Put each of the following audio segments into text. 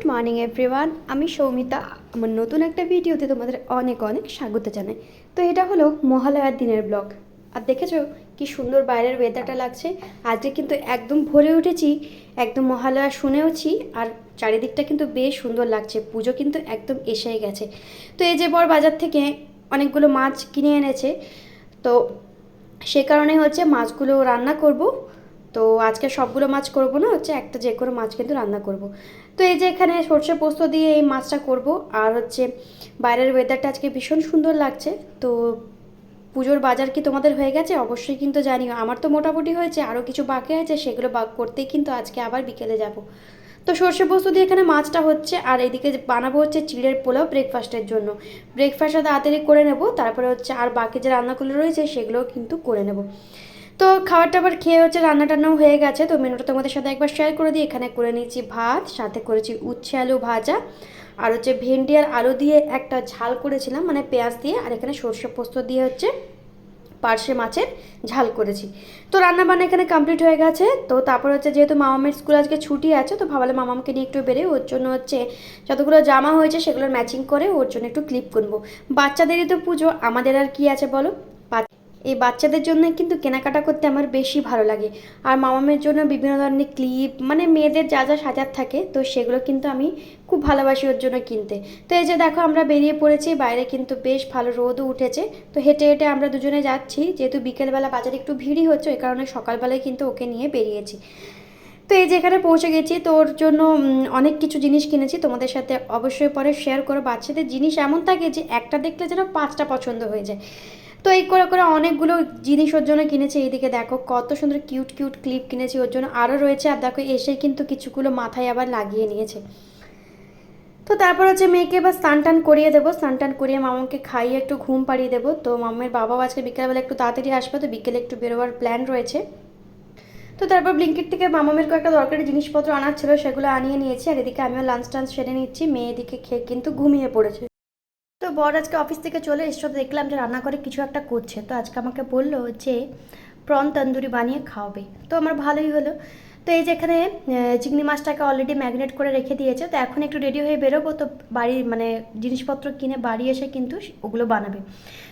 Good morning everyone আমি সৌমিতা। আমার নতুন একটা ভিডিওতে তোমাদের অনেক অনেক স্বাগত জানাই। তো এটা হলো মহালয়ার দিনের ব্লগ। আর দেখেছ কি সুন্দর বাইরের ওয়েদারটা লাগছে? আজকে কিন্তু একদম ভরে উঠেছি, একদম মহালয়া শুনেওছি, আর চারিদিকটা কিন্তু বেশ সুন্দর লাগছে। পুজো কিন্তু একদম এসেই গেছে। তো এই যে বর বাজার থেকে অনেকগুলো মাছ কিনে এনেছে, তো সে কারণে হচ্ছে মাছগুলো রান্না করব। তো আজকে সবগুলো মাছ করব না, হচ্ছে একটা যে কোনো মাছ কিন্তু রান্না করব। তো এই যে এখানে সর্ষে পোস্ত দিয়ে এই মাছটা করব, আর হচ্ছে বাইরের ওয়েদারটা আজকে ভীষণ সুন্দর লাগছে। তো পুজোর বাজার কি তোমাদের হয়ে গেছে? অবশ্যই কিন্তু জানিও। আমার তো মোটামুটি হয়েছে, আরও কিছু বাকি আছে, সেগুলো বাক করতেই কিন্তু আজকে আবার বিকেলে যাব। তো সর্ষে পোস্ত দিয়ে এখানে মাছটা হচ্ছে, আর এদিকে বানাবো হচ্ছে চিড়ের পোলাও ব্রেকফাস্টের জন্য। ব্রেকফাস্টটা তাড়াতাড়ি করে নেব, তারপরে হচ্ছে আর বাকি যে রান্নাগুলো রয়েছে, সেগুলোও কিন্তু করে নেব। তো খাবার টাবার খেয়ে হচ্ছে রান্না টান্নাও হয়ে গেছে। তো মেনুটা তোমাদের সাথে একবার শেয়ার করে দিই। এখানে করে নিয়েছি ভাত, সাথে করেছি উচ্ছে আলু ভাজা। আর হচ্ছে ভেন্ডি আর আলু দিয়ে একটা ঝাল করেছিলাম মানে পেঁয়াজ দিয়ে। আর এখানে সর্ষে পোস্ত দিয়ে হচ্ছে পার্শে মাছের ঝাল করেছি। তো রান্না বান্না এখানে কমপ্লিট হয়ে গেছে। তো তারপর হচ্ছে যেহেতু মামামের স্কুল আজকে ছুটি আছে, তো ভাবলাম মামামকে নিয়ে একটু বেরে ওর জন্য হচ্ছে যতগুলো জামা হয়েছে সেগুলোর ম্যাচিং করে ওর জন্য একটু ক্লিপ করব বাচ্চাদেরই তো পুজো, আমাদের আর কি আছে বলো? এই বাচ্চাদের জন্য কিন্তু কেনাকাটা করতে আমার বেশি ভালো লাগে। আর মামামের জন্য বিভিন্ন ধরনের ক্লিপ মানে মেয়েদের যা যা সাজার থাকে, তো সেগুলো কিন্তু আমি খুব ভালোবাসি ওর জন্য কিনতে। তো এই যে দেখো, আমরা বেরিয়ে পড়েছি, বাইরে কিন্তু বেশ ভালো রোদও উঠেছে। তো হেঁটে হেঁটে আমরা দুজনে যাচ্ছি, যেহেতু বিকেলবেলা বাজারে একটু ভিড়ই হচ্ছে, ওই কারণে সকালবেলায় কিন্তু ওকে নিয়ে বেরিয়েছি। তো এই যে এখানে পৌঁছে গেছি, তো ওর জন্য অনেক কিছু জিনিস কিনেছি, তোমাদের সাথে অবশ্যই পরে শেয়ার করো বাচ্চাদের জিনিস এমন থাকে যে একটা দেখলে যেন পাঁচটা পছন্দ হয়ে যায়। তো এই করে করে অনেকগুলো জিনিস ওর জন্য কিনেছি এইদিকে দেখো, কত সুন্দর কিউট কিউট ক্লিপ কিনেছি ওর জন্য। আরও রয়েছে, আর দেখো এসে কিন্তু কিছুগুলো মাথায় আবার লাগিয়ে নিয়েছে। তো তারপর হচ্ছে মেয়েকে এবার স্নান টান করিয়ে দেবো। স্নান টান করিয়ে মামাকে খাইয়ে একটু ঘুম পাড়িয়ে দেবো। তো মামের বাবাও আজকে বিকেলবেলা একটু তাড়াতাড়ি আসবে, তো বিকেলে একটু বেরোবার প্ল্যান রয়েছে। তো তারপর ব্লিঙ্কিট থেকে মামামের কয়েকটা দরকারি জিনিসপত্র আনার ছিল, সেগুলো আনিয়ে নিয়েছি। আর এদিকে আমিও লাঞ্চ টাঞ্চ সেরে নিচ্ছি। মেয়ে এদিকে খেয়ে কিন্তু ঘুমিয়ে পড়েছে। বর আজকে অফিস থেকে চলে এসে তো দেখলাম যে রান্না করে কিছু একটা করছে। তো আজকে আমাকে বলল যে প্রন তন্দুরি বানিয়ে খাওয়াবে। তো আমার ভালোই হলো। তো এই যে এখানে চিংড়ি মাছটাকে অলরেডি ম্যাগনেট করে রেখে দিয়েছে। তো এখন একটু রেডি হয়ে বেরোবো। তো বাড়ির মানে জিনিসপত্র কিনে বাড়ি এসে কিন্তু ওগুলো বানাবে।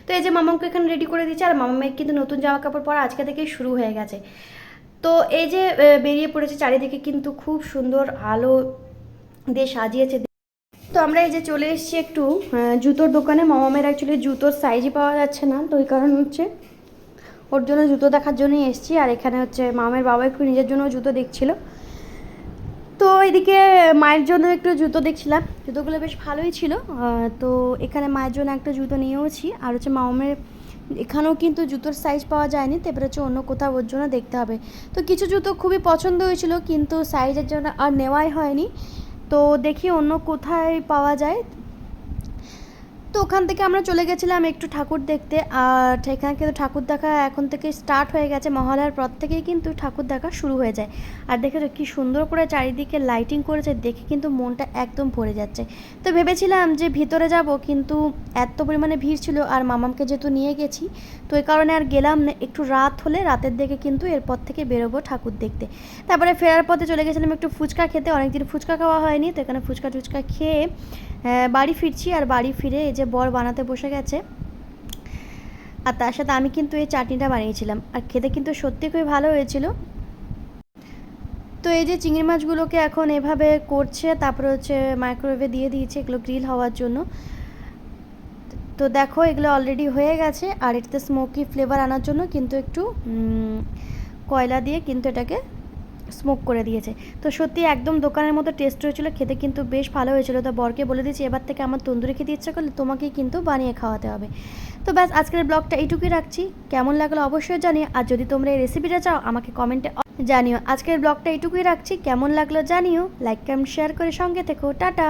তো এই যে মামাকে এখানে রেডি করে দিয়েছে। আর মামামের কিন্তু নতুন জামা কাপড় পরা আজকে থেকেই শুরু হয়ে গেছে। তো এই যে বেরিয়ে পড়েছে, চারিদিকে কিন্তু খুব সুন্দর আলো দিয়ে সাজিয়েছে। তো আমরা এই যে চলে এসেছি একটু জুতোর দোকানে। মামামের অ্যাকচুয়ালি জুতোর সাইজই পাওয়া যাচ্ছে না, তো ওই কারণ হচ্ছে ওর জন্য জুতো দেখার জন্যই এসেছি। আর এখানে হচ্ছে মামের বাবা একটু নিজের জন্য জুতো দেখছিল। তো এদিকে মায়ের জন্য একটু জুতো দেখছিলাম। জুতোগুলো বেশ ভালোই ছিল। তো এখানে মায়ের জন্য একটা জুতো নিয়েওছি আর হচ্ছে মামামের এখানেও কিন্তু জুতোর সাইজ পাওয়া যায়নি। তো এবার হচ্ছে অন্য কোথাও ওর জন্য দেখতে হবে। তো কিছু জুতো খুবই পছন্দ হয়েছিল, কিন্তু সাইজের জন্য আর নেওয়াই হয়নি। তো দেখি অন্য কোথায় পাওয়া যায়। তো ওখান থেকে আমরা চলে গেছিলাম একটু ঠাকুর দেখতে, আর এখানে কিন্তু ঠাকুর দেখা এখন থেকে স্টার্ট হয়ে গেছে। মহালয়ার পর থেকেই কিন্তু ঠাকুর দেখা শুরু হয়ে যায়। আর দেখে কি সুন্দর করে চারিদিকে লাইটিং করেছে, দেখে কিন্তু মনটা একদম ভরে যাচ্ছে। তো ভেবেছিলাম যে ভিতরে যাব, কিন্তু এত পরিমাণে ভিড় ছিল, আর মামামকে যেহেতু নিয়ে গেছি, তো এই কারণে আর গেলাম না। একটু রাত হলে রাতের দিকে কিন্তু এরপর থেকে বেরোবো ঠাকুর দেখতে। তারপরে ফেরার পথে চলে গেছিলাম একটু ফুচকা খেতে। অনেকদিন ফুচকা খাওয়া হয়নি, তো এখানে ফুচকা টুচকা খেয়ে বাড়ি ফিরছি। আর বাড়ি ফিরে যে বর বানাতে বসে গেছে। আর তার সাথে আমি কিন্তু এই চাটনিটা বানিয়েছিলাম। আর খেতে কিন্তু সত্যি খুবই ভালো হয়েছিল। তো এই যে চিংড়ি মাছগুলোকে এখন এভাবে করছে, তারপরে হচ্ছে মাইক্রোওয়েভে দিয়ে দিয়েছে, এগুলো গ্রিল হওয়ার জন্য। তো দেখো, এগুলো অলরেডি হয়ে গেছে। আর এটাতে স্মোকি ফ্লেভার আনার জন্য কিন্তু একটু কয়লা দিয়ে কিন্তু এটাকে স্মোক করে দিয়েছে। তো সত্যি একদম দোকানের মতো টেস্ট হয়েছিল, খেতে কিন্তু বেশ ভালো হয়েছিল। তো বরকে বলে দিয়েছি, এবার থেকে আমার তন্দুরি খেতে ইচ্ছা করলে তোমাকেই কিন্তু বানিয়ে খাওয়াতে হবে। তো ব্যাস, আজকের ব্লগটা এইটুকুই রাখছি। কেমন লাগল অবশ্যই জানিও, আর যদি তোমরা এই রেসিপিটা চাও, আমাকে কমেন্টে জানিও। আজকের ব্লগটা এইটুকুই রাখছি। কেমন লাগল জানিও লাইক কমেন্ট শেয়ার করে সঙ্গে থেকো। টাটা!